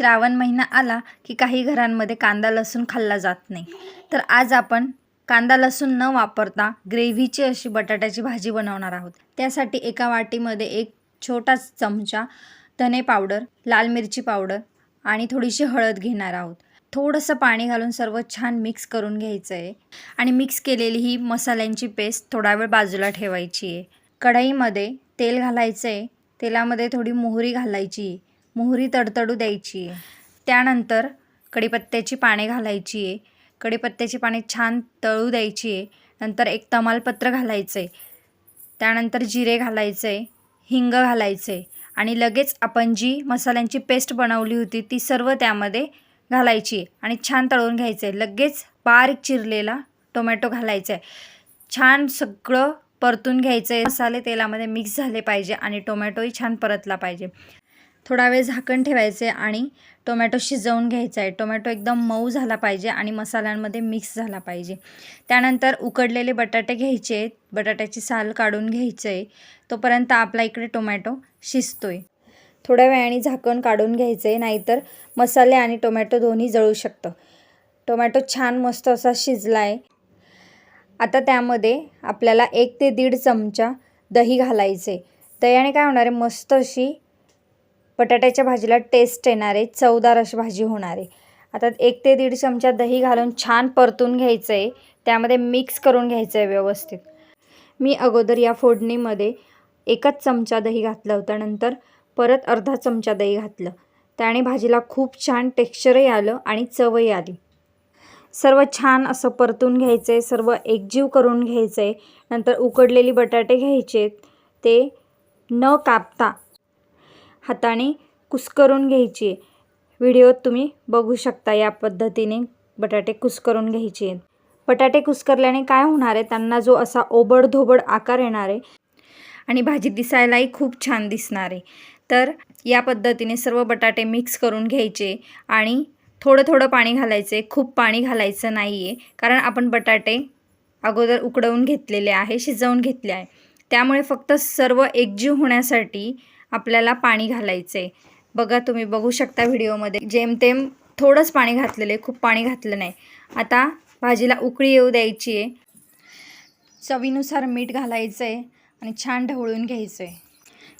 श्रावण महिना आला की काही घरांमध्ये कांदा लसूण खाल्ला जात नाही. तर आज आपण कांदा लसूण न वापरता ग्रेव्हीची अशी बटाट्याची भाजी बनवणार आहोत. त्यासाठी एका वाटीमध्ये एक छोटा चमचा धने पावडर लाल मिरची पावडर आणि थोडीशी हळद घेणार आहोत. थोडंसं पाणी घालून सर्व छान मिक्स करून घ्यायचं आहे आणि मिक्स केलेली ही मसाल्यांची पेस्ट थोडा वेळ बाजूला ठेवायची आहे कढईमध्ये तेल घालायचं आहे तेलामध्ये थोडी मोहरी घालायची आहे मोहरी तडतडू द्यायची आहे. त्यानंतर कढीपत्त्याची पाने घालायची आहे. कढीपत्त्याची पाने छान तळू द्यायची आहे. नंतर एक तमालपत्र घालायचं आहे त्यानंतर जिरे घालायचं आहे हिंग घालायचं आहे आणि लगेच आपण जी मसाल्यांची पेस्ट बनवली होती ती सर्व त्यामध्ये घालायची आहे. आणि छान तळून घ्यायचं आहे लगेच बारीक चिरलेला टोमॅटो घालायचा आहे छान सगळं परतून घ्यायचं आहे मसाले तेलामध्ये मिक्स झाले पाहिजे आणि टोमॅटोही छान परतला पाहिजे. थोडा वेळ झाकण ठेवायचे आणि टोमॅटो शिजवून घ्यायचा आहे. टोमॅटो एकदम मऊ झाला पाहिजे आणि मसाल्यांमध्ये मिक्स झाला पाहिजे. त्यानंतर उकडलेले बटाटे घ्यायचे आहेत. बटाट्याची साल काढून घ्यायचं आहे. तोपर्यंत आपला इकडे टोमॅटो शिजतो आहे थोड्या वेळाने झाकण काढून घ्यायचं आहे नाहीतर मसाले आणि टोमॅटो दोन्ही जळू शकतं. टोमॅटो छान मस्त असा शिजला आहे आता त्यामध्ये आपल्याला एक ते दीड चमचा दही घालायचे दह्याने काय होणार आहे? मस्त अशी बटाट्याच्या भाजीला टेस्ट येणार आहे चवदार अशी भाजी होणार आहे. आता एक ते दीड चमचा दही घालून छान परतून घ्यायचं आहे त्यामध्ये मिक्स करून घ्यायचं आहे व्यवस्थित. मी अगोदर या फोडणीमध्ये एकच चमचा दही घातलं होतं नंतर परत अर्धा चमचा दही घातलं. त्याने भाजीला खूप छान टेक्स्चरही आलं आणि चवही आली. सर्व छान असं परतून घ्यायचं आहे सर्व एकजीव करून घ्यायचं आहे नंतर उकडलेली बटाटे घ्यायचे ते न कापता हाताने कुस्करून घ्यायची. व्हिडिओत तुम्ही बघू शकता या पद्धतीने बटाटे कुस्करून घ्यायचे. बटाटे कुस्करल्याने काय होणार आहे? त्यांना जो असा ओबडधोबड आकार येणार आहे आणि भाजी दिसायलाही खूप छान दिसणार आहे. तर या पद्धतीने सर्व बटाटे मिक्स करून घ्यायचे आणि थोडं थोडं पाणी घालायचे. खूप पाणी घालायचं नाही आहे कारण आपण बटाटे अगोदर उकडवून घेतलेले आहे शिजवून घेतले आहे. त्यामुळे फक्त सर्व एकजीव होण्यासाठी आपल्याला पाणी घालायचं आहे बघा तुम्ही बघू शकता व्हिडिओमध्ये. जेमतेम थोडंच पाणी घातलेलं आहे खूप पाणी घातलं नाही. आता भाजीला उकळी येऊ द्यायची आहे चवीनुसार मीठ घालायचं आहे आणि छान ढवळून घ्यायचं आहे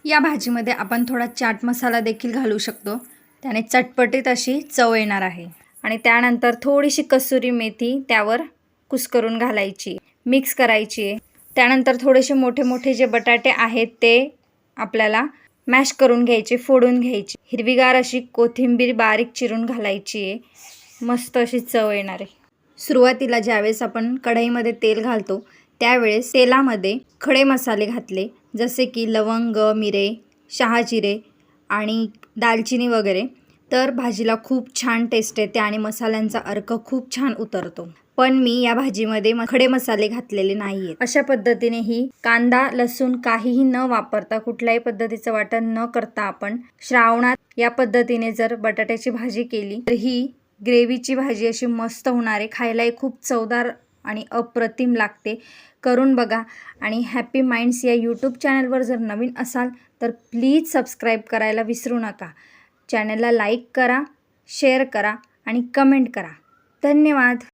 या भाजीमध्ये आपण थोडा चाट मसाला देखील घालू शकतो. त्याने चटपटीत अशी चव येणार आहे. आणि त्यानंतर थोडीशी कसुरी मेथी त्यावर कुस्करून घालायची. मिक्स करायची आहे त्यानंतर थोडेसे मोठे मोठे जे बटाटे आहेत ते आपल्याला मॅश करून घ्यायचे फोडून घ्यायची. हिरवीगार अशी कोथिंबीर बारीक चिरून घालायची. आहे मस्त अशी चव येणार. आहे सुरुवातीला ज्यावेळेस आपण कढईमध्ये तेल घालतो त्यावेळेस तेलामध्ये खडे मसाले घातले जसे की लवंग मिरे शहाजिरे आणि दालचिनी वगैरे. तर भाजीला खूप छान टेस्ट येते आणि मसाल्यांचा अर्क खूप छान उतरतो. पण मी या भाजीमध्ये खडे मसाले घातलेले नाही अशा पद्धतीने ही कांदा लसूण काहीही न वापरता कुठल्याही पद्धतीचं वाटण न करता आपण श्रावणात या पद्धतीने जर बटाट्याची भाजी केली तर ही ग्रेव्हीची भाजी अशी मस्त होणार आहे खायलाही खूप चवदार आणि अप्रतिम लागते. करून बघा आणि हॅपी माइंड्स या यूट्यूब चॅनलवर जर नवीन असाल तर प्लीज सबस्क्राईब करायला विसरू नका. चॅनलला लाईक करा शेअर करा आणि कमेंट करा. धन्यवाद.